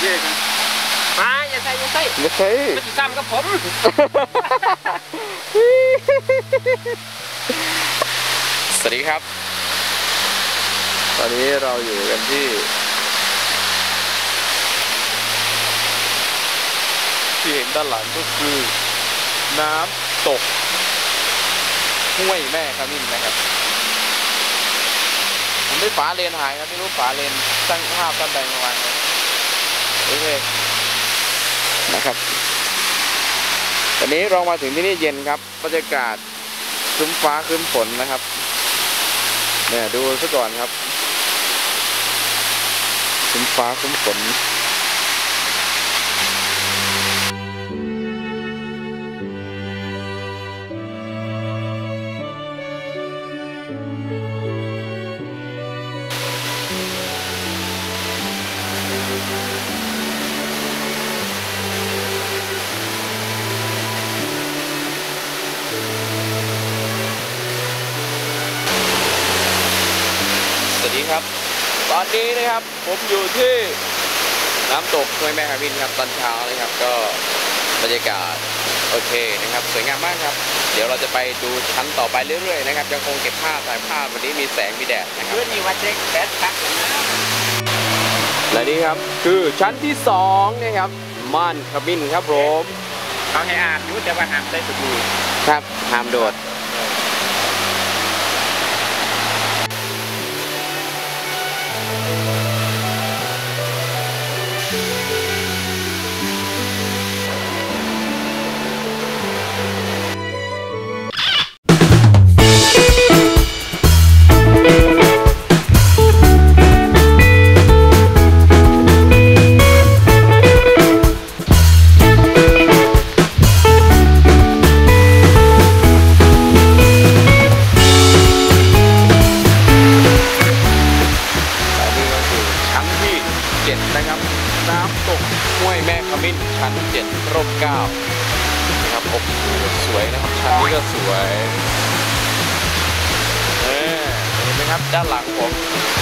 เย่กันมาอย่าใส่อย่าใส่ไม่ใช่ไม่ติดตามกับผมสวัสดีครับ ตอนนี้เราอยู่กันที่ ที่เห็นด้านหลังก็คือ น้ำตกห้วยแม่ขมิ้นนะครับผมได้ฝาเลนหายครับไม่รู้ฝาเลนตั้งภาพตั้งใดมาวางไโอเคนะครับตอนนี้เรามาถึงที่นี่เย็นครับบรรยากาศครึ้มฟ้าครึ้มฝนนะครับเนี่ยดูซะก่อนครับครึ้มฟ้าครึ้มฝน ครับ ตอนนี้นะครับผมอยู่ที่น้ำตกห้วยแม่ขมิ้นครับตอนเช้านะครับ ก็บรรยากาศโอเคนะครับ สวยงามมากครับ เดี๋ยวเราจะไปดูชั้นต่อไปเรื่อยๆนะครับยังคงเก็บภาพถ่ายภาพวันนี้มีแสงมีแดดนะครับเพื่อนี่ว่าเช็คแบทพักกันนะและนี่ครับคือชั้นที่สองนะครับม่านขมิ้นครับผมเขาให้อาบอยู่แต่ว่าห้ามใส่สบู่ครับห้ามโดด นไหมครับ ด้านหลังผม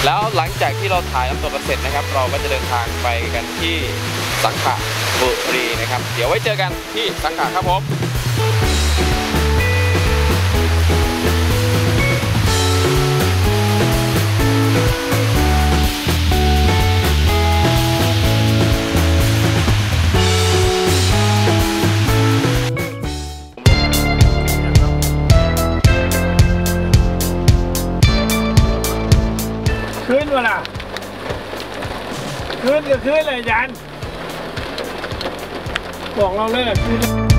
แล้วหลังจากที่เราถ่ายน้ำตกกันเสร็จนะครับ เราก็จะเดินทางไปกันที่สังขะบุรีนะครับ เดี๋ยวไว้เจอกันที่สังขะครับผม ขึ้นวะล่ะขึ้นก็ขึ้นเลยยันบอกเราเลยอะขึ้น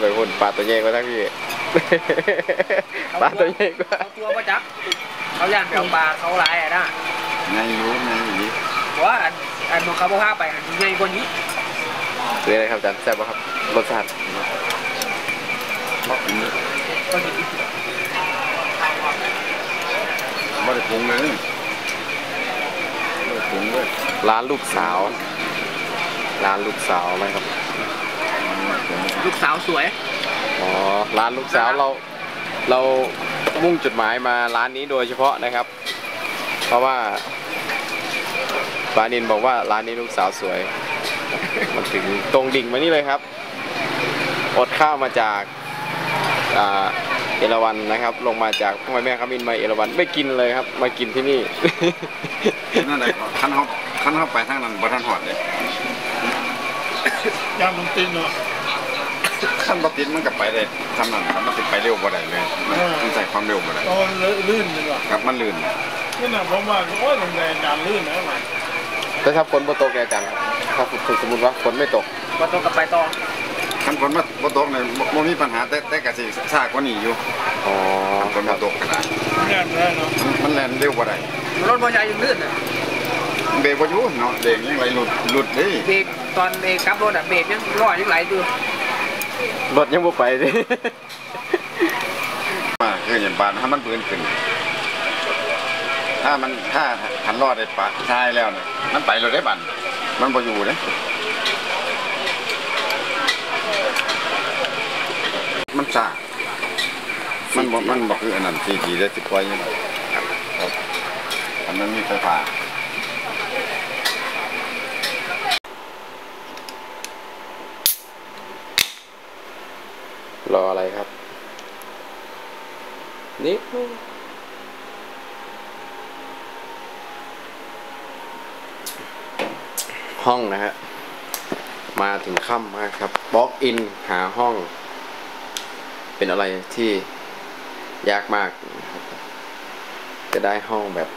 ไปพูดปลาตัวใหญ่กว่าทั้งพี่ปลาตัวใหญ่กว่าเขาตัวประจับเขาย่างแถวปลาเขาหลายอะนะไงอยู่ไงอยู่เพราะว่าอันอันของเขาพาไปอันใหญ่กว่านี้เป็นไงครับอาจารย์แซ่บป่ะครับรสชาติก็เห็นบ่ได้ปรุงเลยบ่ได้ปรุงเลยร้านลูกสาว ร้านลูกสาวไหมครับ ลูกสาวสวย อ๋อ ร้านลูกสาวเรา เรามุ่งจุดหมายมาร้านนี้โดยเฉพาะนะครับ เพราะว่าปานินบอกว่าร้านนี้ลูกสาวสวย มันถึงตรงดิ่งมานี่เลยครับ อดข้าวมาจากอ่าเอราวันนะครับ ลงมาจากพ่อแม่ขมินมาเอราวันไม่กินเลยครับ มากินที่นี่นั่นแหละคันเฮาคันเฮาไปทางนั้นบ่ทันฮอดเลยยำมันตีนเนาะ คันบ่ติดมันก็ไปได้ทำนั้นครับมันสิไปเร็วบ่ได้เลยมันมันใส่ความเร็วบ่ได้ตอนลื่นเลยว่ะครับมันลื่นนี่นะผมว่าโอ้ยมันแรงดันลื่นนะมันแต่ถ้าฝนบ่ตกแกอาจารย์ครับถ้าสมมติว่าฝนไม่ตกมาตรงกับไปต่อคคันฝนมาบ่ตกเนี่ยบ่บ่มีปัญหาแต่แต่ก็สิซากกว่านี้อยู่อ๋อคันฝนบ่ตกก็ได้เนี่ยเลยเนาะมันมันแล่นเร็วกว่าได้รถบอลใหญ่ยังลื่นอะเบรกบ่อยู่เนาะเบรกยังไหลหลุดหลุดเด้เบรกตอนเบรกกลับรถอะเบรกยังลอยยังไหลอยู่ รถยังบ่ไปเลยมาคืออย่างบานถ้ามันปืนขึ้น ถ้ามันถ้าหันรอดได้ปะทายแล้วเนี่ยมันไปเลยได้บันมันบ่อยู่เด้มันซ่ามันบ่มันบ่คืออันนั้นทีทีได้สิปล่อยอยู่แล้วครับครับอันนั้นมีไฟฟ้า ออะไรครับ นี่ห้องนะฮะมาถึงค่ำมากครับบล็อกอินหาห้อง เป็นอะไรที่ยากมากนะครับจะได้ห้องแบบ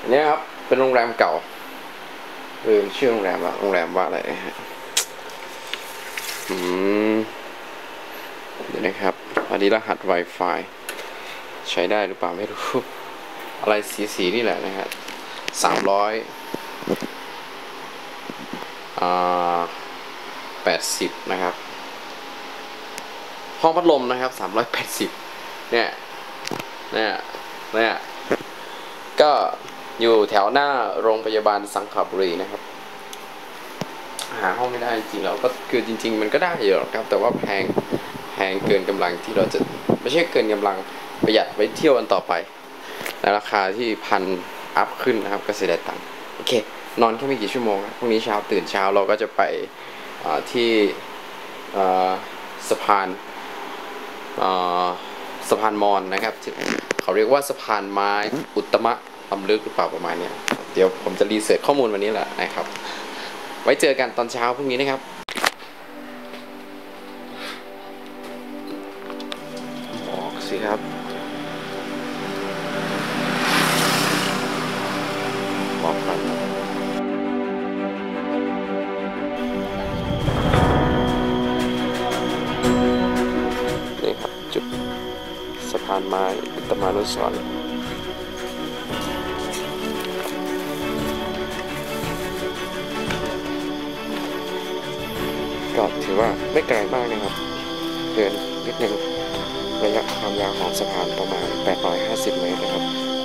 อันนี้ครับ เป็นโรงแรมเก่าเออชื่อโรงแรมว่าโรงแรมว่าอะไรฮะอืม เดี๋ยวนะครับ อันนี้รหัส Wi-Fi ใช้ได้หรือเปล่าไม่รู้ อะไรสีสีๆนี่แหละนะฮะสามร้อยแปดสิบนะครับ ห้องพัดลมนะครับสามร้อยแปดสิบเนี่ยเนี่ยเนี่ยก็อยู่แถวหน้าโรงพยาบาลสังขบุรีนะครับ หาห้องไม่ได้จริงแล้วก็คือจริง ๆ มันก็ได้อยู่หรอครับ แต่ว่าแพง แพงเกินกำลังที่เราจะไม่ใช่เกินกำลังประหยัดไว้เที่ยวกันต่อไปในราคาที่พันอัพขึ้นนะครับก็เสียดายตังค์โอเคนอนแค่ไม่กี่ชั่วโมงพรุ่งนี้เช้าตื่นเช้าเราก็จะไปที่สะพานสะพานมอนนะครับเขาเรียกว่าสะพานไม้อุตมะลำลึกหรือเปล่าประมาณเนี้ยเดี๋ยวผมจะรีเสิร์ชข้อมูลวันนี้แหละนะครับ ไว้เจอกันตอนเช้าพรุ่งนี้นะครับ ตมานุสรก็ถือว่าไม่ไกลมากนะครับ เดินนิดนึงระยะความยาวของสะพานประมาณ 850 เมตรนะครับ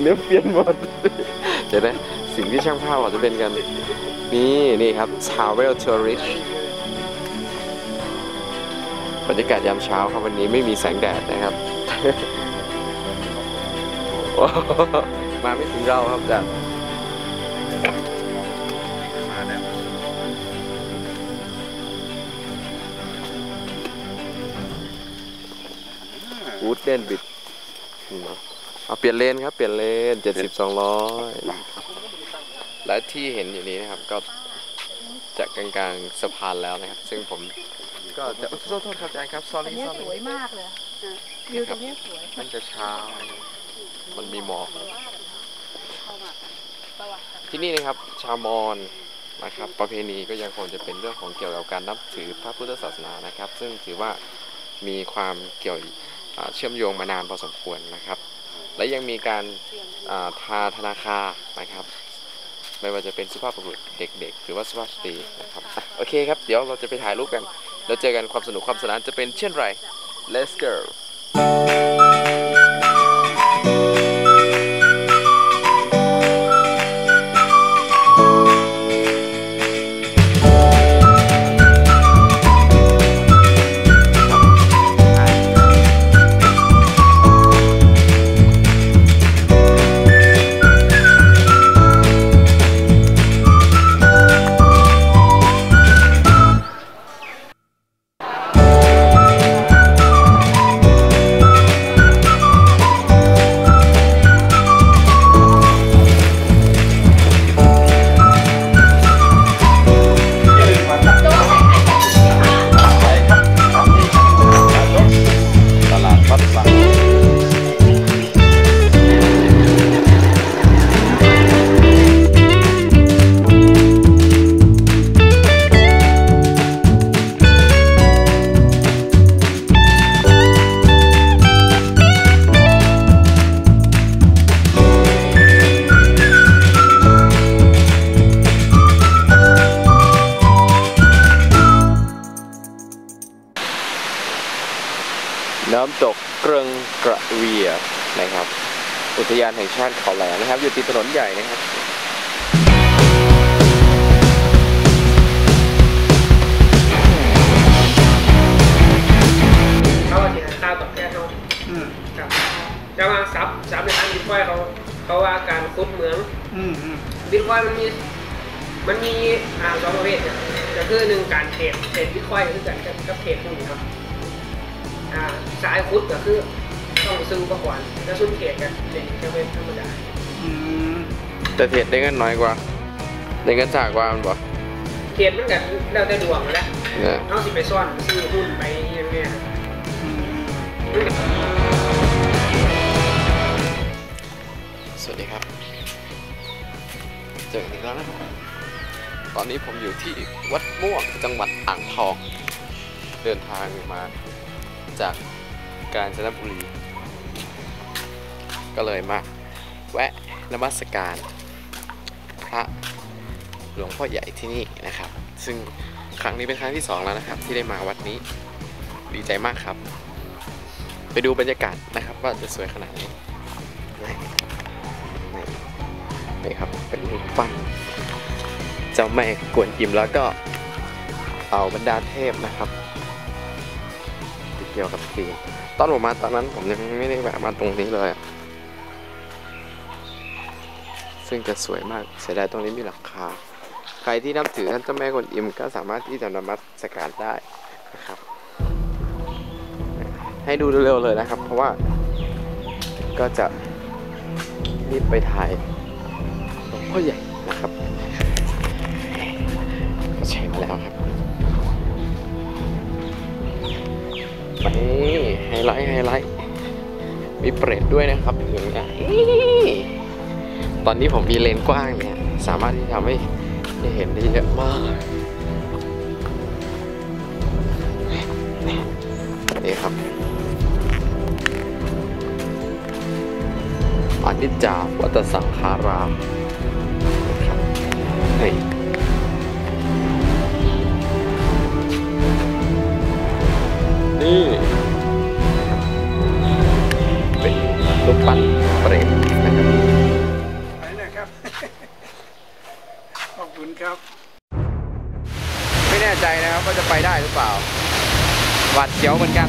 เนื้อเปลี่ยนหมดเดี๋ยวนะสิ่งที่ช่างภาพอาจจะเป็นกัน นี่นี่ครับ Travel Tourist บรรยากาศยามเช้าครับวันนี้ไม่มีแสงแดดนะครับ มาไม่ถึงเราครับอา วูดเดนบิดเอาเปลี่ยนเลนครับ เปลี่ยนเลนเจ็ดสิบสองร้อยและที่เห็นอยู่นี้นะครับก็จะกลางๆสะพานแล้วนะครับ ซึ่งผมก็จะโทษโทษครับอาจารย์ครับ sorry อันนี้ sorry สวยมากเลยอะวิวตรงนี้สวยมันจะเช้า มันมีหมอกที่นี่นะครับชาวมอญนะครับ ประเพณีก็ยังคงจะเป็นเรื่องของเกี่ยวกับการนับถือพระพุทธศาสนานะครับ ซึ่งถือว่ามีความเกี่ยวอ่า เชื่อมโยงมานานพอสมควรนะครับ และยังมีการาทาธนาคารนะครับ ไม่ว่าจะเป็นสุภาพบุรุษเด็ก ๆ หรือว่าสุภาพสตรีนะครับโอเคครับ เดี๋ยวเราจะไปถ่ายรูปกัน แล้วเจอกันความสนุกความสนานจะเป็นเช่นไร let's go น้ำตกเกรงกระเวียนะครับ อุทยานแห่งชาติเขาแหลมนะครับ อยู่ติดถนนใหญ่นะครับเขาเอาที่ข้าวตอบแทนเขาอืมครับแต่ว่าซับซับในทางบิตคอยน์เขาเขาว่าการคุดเหมืองอืมอืมบิตคอยน์มันมีมันมีอ่าสองประเภทเนี่ยก็คือหนึ่งการเทรดเทรดบิตคอยน์ก็คือการกับเทรดหุ้นครับ อ่าสายคุดก็คือต้องซื้ออุปกรณ์แล้วซุ่มเทรดกันเล่นก็เป็นธรรมดาอืมแต่เทรดได้เงินน้อยกว่าได้เงินจากกว่ามันบอกเทรดมันก็แล้วแต่ดวงแหล้วเนี่ยเอาสิไปซ่อนซื้อหุ้นไปอย่างเงี้ยอืมมันก็สวัสดีครับ เจอกันอีกแล้วนะครับ ตอนนี้ผมอยู่ที่วัดม่วงจังหวัดอ่างทอง เดินทางมา จากกาญจนบุรี ก็เลยมาแวะนมัสการพระหลวงพ่อใหญ่ที่นี่นะครับ ซึ่งครั้งนี้เป็นครั้งที่สองแล้วนะครับ ที่ได้มาวัดนี้ดีใจมากครับ ไปดูบรรยากาศนะครับ ว่าจะสวยขนาดไหนนี่นี่ครับเป็นรูปปั้นเจ้าแม่กวนอิมแล้วก็เอาบรรดาเทพนะครับ เกี่ยวกับธีมตอนผมมาตอนนั้นผมยังไม่ได้แวะมาตรงนี้เลย ซึ่งจะสวยมากเสียดายตรงนี้มีหลังคา ใครที่นับถือท่านเจ้าแม่กวนอิมก็สามารถที่จะนมัสการได้นะครับ ให้ดูเร็วๆเลยนะครับ เพราะว่าก็จะรีบไปถ่ายหลวงพ่อใหญ่นะครับก็ใช้มาแล้วครับ นี่ไฮไลท์ไฮไลท์มีเปรตด้วยนะครับอย่างเงี้ยตอนนี้ผมมีเลนส์กว้างเนี่ย สามารถที่ทำให้ได้เห็นได้เยอะมากนี่ครับอนิจจาวัตสังขารามน นี่นี่ เป็นรูปปั้นเปรตนะครับไปเลยครับ ขอบคุณครับ ไม่แน่ใจนะครับว่าจะไปได้หรือเปล่าหวัดเสียวเหมือนกัน